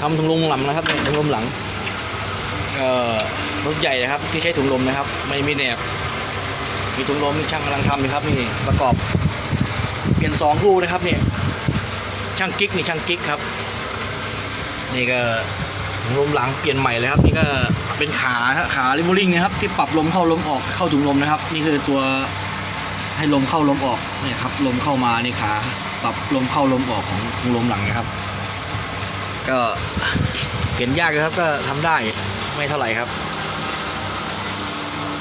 ทำถุงลมหลังนะครับเนี่ยถุงลมหลังเอ่อรถใหญ่นะครับที่ใช้ถุงลมนะครับ ไม่มีแหนบมีถุงลมช่างกำลังทำอยู่ครับนี่ประกอบ เปลี่ยนสองลูนะครับเนี่ยช่างกิ๊กนี่ช่างกิ๊กครับ นี่ก็ถุงลมหลังเปลี่ยนใหม่เลยครับ นี่ก็เป็นขาขาลิมูลิงนะครับ ที่ปรับลมเข้าลมออกเข้าถุงลมนะครับ นี่คือตัวให้ลมเข้าลมออกนี่ครับลมเข้ามานี่ขาปรับลมเข้าลมออกของถุงลมหลังนะครับ ก็เปลี่ยนยากเลยครับก็ทำได้ไม่เท่าไหร่ครับ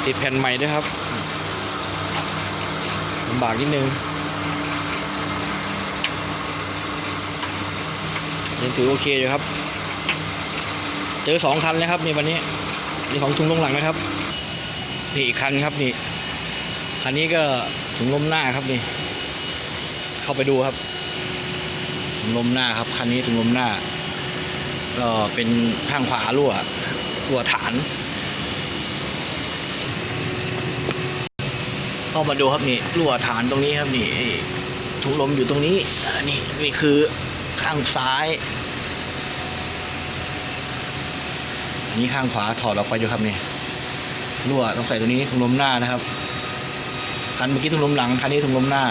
ติดแผ่นใหม่ด้วยครับลำบากนิดนึงยังถือโอเคอยู่ครับ เจอสองคันแล้วครับนี่วันนี้นี่ของถุงลมหลังนะครับนี่อีกคันครับนี่คันนี้ก็ถุงลมหน้าครับนี่ เข้าไปดูครับถุงลมหน้าครับคันนี้ถุงลมหน้า ก็เป็นข้างขวารั่วรั่วฐาน เข้ามาดูครับนี่รั่วฐานตรงนี้ครับนี่ถุงลมอยู่ตรงนี้อันนี้นี่คือข้างซ้ายอันนี้ข้างขวาถอดออกไปอยู่ครับนี่รั่วต้องใส่ตัวนี้ถุงลมหน้านะครับคันเมื่อกี้ถุงลมหลังคันนี้ถุงลมหน้า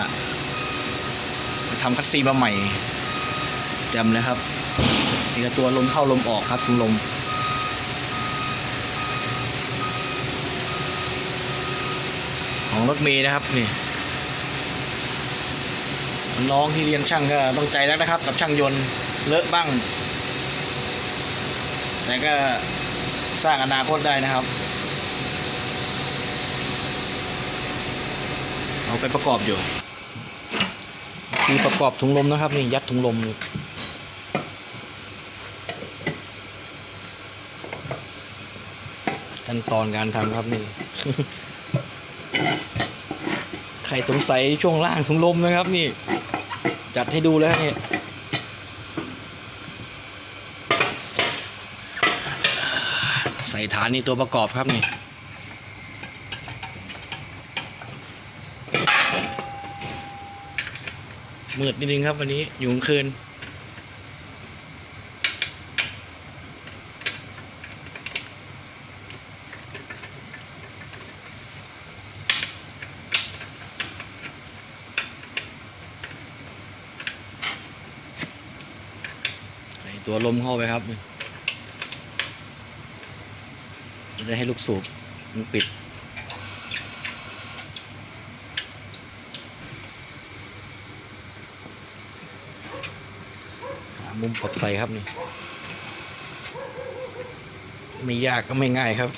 ทำคัดซีมาใหม่เต็มเลยครับ นี่ก็ตัวลมเข้าลมออกครับถุงลมของรถเมย์นะครับนี่น้องที่เรียนช่างก็ต้องใจแล้วนะครับ กับช่างยนต์เลอะบ้าง แต่ก็สร้างอนาคตได้นะครับ เอาไปประกอบอยู่คือประกอบถุงลมนะครับนี่ยัดถุงลมอ ขั้นตอนการทำครับนี่ ใครสงสัยช่วงล่างถุงลมนะครับ นี่ จัดให้ดูแล้วนี่ใส่ฐานนี่ตัวประกอบครับนี่มืดนิดนึงครับวันนี้อยู่กลางคืน ตัวลมเข้าไปครับจะได้ให้ลูกสูบมันปิด มุมปลอดไฟครับนี่ ไม่ยากก็ไม่ง่ายครับ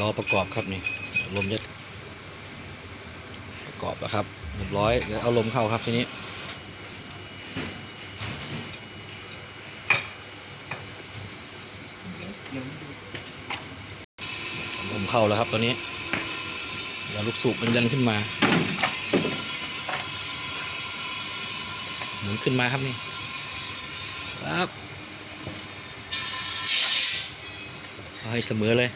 ล้อประกอบครับนี่ลมยัดประกอบแล้วครับเรียบร้อยเดี๋ยวเอาลมเข้าครับทีนี้ลมเข้าแล้วครับตอนนี้เดี๋ยวลูกสูบมันยันขึ้นมาหมุนขึ้นมาครับนี่ครับให้เสมอเลย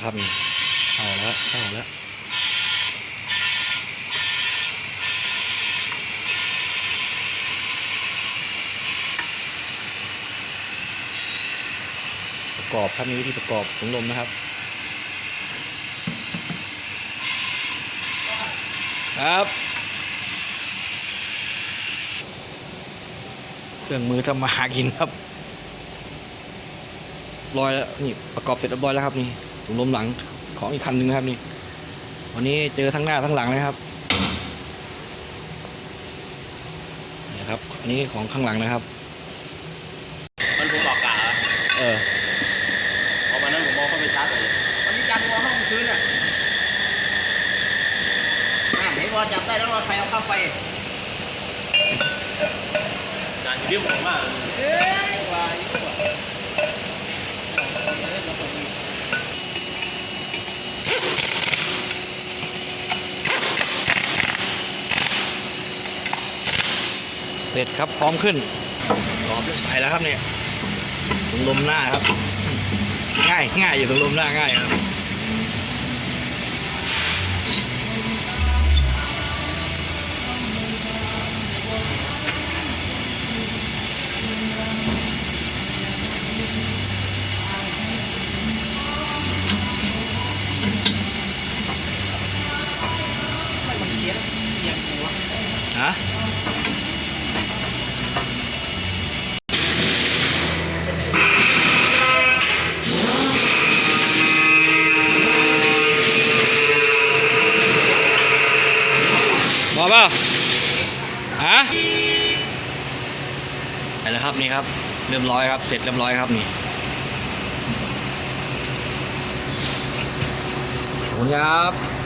เข้าแล้วครับนี่เข้าแล้วเข้าแล้วประกอบครับมีวิธีประกอบถุงลมนะครับครับ เครื่องมือทำมาหากินครับร้อยแล้วนี่ประกอบเสร็จเรียบร้อยแล้วครับนี่ ถุงลมหลังของอีกคันหนึ่งนะครับนี่ วันนี้เจอทั้งหน้าทั้งหลังเลยครับนี่ครับ อันนี้ของข้างหลังนะครับ มันผมบอกกะเหรอเออพอวันนั้นผมมองเข้าไปชาร์จเลยวันนี้จับวอลห้องคืนอะอะไหนวอลจับได้แล้วว่าใครเอาเข้าไปจานเรียบร้อยมากเอ้ยวาย เสร็จครับพร้อมขึ้นรอบใส่แล้วครับเนี่ยถุงลมหน้าครับ ง่ายง่ายอยู่ถุงลมหน้าง่ายครับ แล้วครับนี่ครับเรียบร้อยครับ เสร็จเรียบร้อยครับนี่ขอบคุณครับ